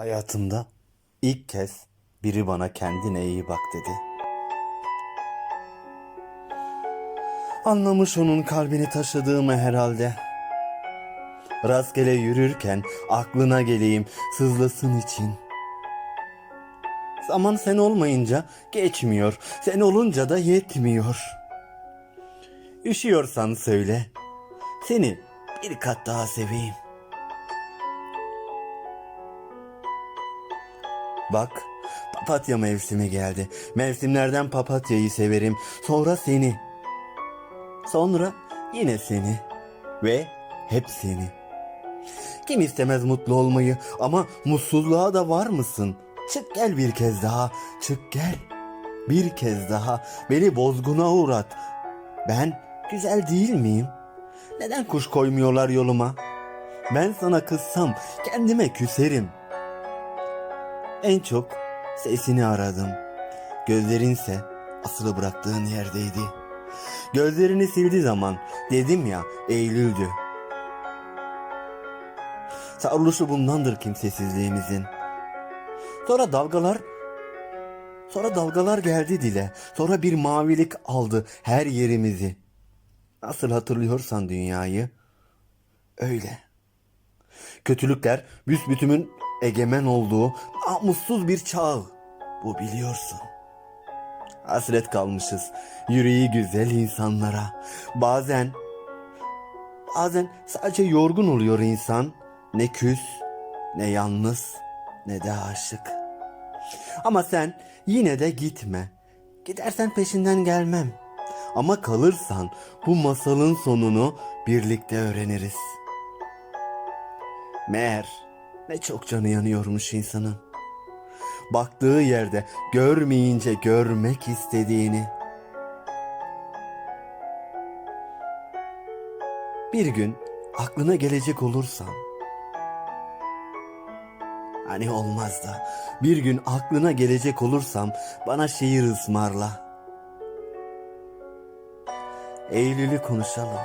Hayatımda ilk kez biri bana kendine iyi bak dedi. Anlamış onun kalbini taşıdığımı herhalde. Rastgele yürürken aklına geleyim sızlasın için. Zaman sen olmayınca geçmiyor, sen olunca da yetmiyor. Üşüyorsan söyle, seni bir kat daha seveyim. Bak, papatya mevsimi geldi. Mevsimlerden papatyayı severim. Sonra seni. Sonra yine seni. Ve hep seni. Kim istemez mutlu olmayı ama mutsuzluğa da var mısın? Çık gel bir kez daha. Çık gel. Bir kez daha beni bozguna uğrat. Ben güzel değil miyim? Neden kuş koymuyorlar yoluma? Ben sana kızsam kendime küserim.'' En çok sesini aradım. Gözlerinse asılı bıraktığın yerdeydi. Gözlerini sildi zaman dedim ya Eylül'dü. Sarılışı bundandır kimsesizliğimizin. Sonra dalgalar Sonra dalgalar geldi dile. Sonra bir mavilik aldı her yerimizi. Nasıl hatırlıyorsan dünyayı öyle. Kötülükler büsbütümün egemen olduğu namussuz bir çağ. Bu biliyorsun. Hasret kalmışız yüreği güzel insanlara. Bazen, bazen sadece yorgun oluyor insan. Ne küs, ne yalnız, ne de aşık. Ama sen yine de gitme. Gidersen peşinden gelmem. Ama kalırsan bu masalın sonunu birlikte öğreniriz. Meğer ne çok canı yanıyormuş insanın. Baktığı yerde görmeyince görmek istediğini. Bir gün aklına gelecek olursam. Hani olmaz da bir gün aklına gelecek olursam bana şiir ısmarla. Eylül'ü konuşalım.